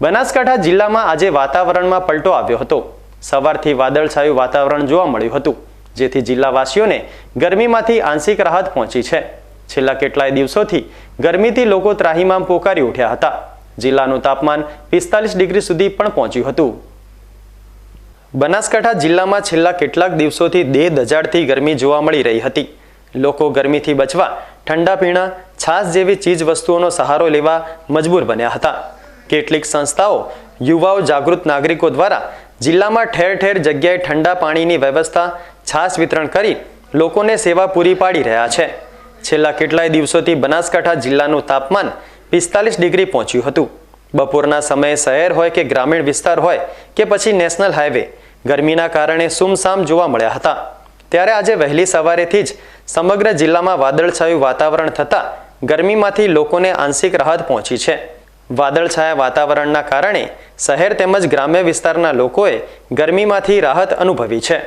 બનાસકાંઠા જિલ્લામાં આજે વાતાવરણમાં પલટો આવ્યો હતો. સવારથી વાદળછાયું વાતાવરણ જોવા મળ્યું હતું, જેથી જિલ્લાવાસીઓને ગરમીમાંથી આંશિક રાહત પહોંચી છે. છેલ્લા કેટલાય દિવસોથી ગરમીથી લોકો ત્રાહીમામ પોકારી ઉઠ્યા હતા. જિલ્લાનું તાપમાન પિસ્તાલીસ ડિગ્રી સુધી પણ પહોંચ્યું હતું. બનાસકાંઠા જિલ્લામાં છેલ્લા કેટલાક દિવસોથી દેહ દજાડતી ગરમી જોવા મળી રહી હતી. લોકો ગરમીથી બચવા ઠંડા પીણા, છાશ જેવી ચીજ વસ્તુઓનો સહારો લેવા મજબૂર બન્યા હતા. કેટલીક સંસ્થાઓ યુવાઓ જાગૃત નાગરિકો દ્વારા જિલ્લામાં ઠેર ઠેર જગ્યાએ ઠંડા પાણીની વ્યવસ્થા, છાશ વિતરણ કરી લોકોને સેવા પૂરી પાડી રહ્યા છે. છેલ્લા કેટલાય દિવસોથી બનાસકાંઠા જિલ્લાનું તાપમાન પિસ્તાલીસ ડિગ્રી પહોંચ્યું હતું. બપોરના સમયે શહેર હોય કે ગ્રામીણ વિસ્તાર હોય કે પછી નેશનલ હાઈવે ગરમીના કારણે સુમસામ જોવા મળ્યા હતા. ત્યારે આજે વહેલી સવારેથી જ સમગ્ર જિલ્લામાં વાદળછાયું વાતાવરણ થતાં ગરમીમાંથી લોકોને આંશિક રાહત પહોંચી છે. વાદળછાયા વાતાવરણના કારણે શહેર તેમજ ગ્રામ્ય વિસ્તારના લોકોએ ગરમીમાંથી રાહત અનુભવી છે.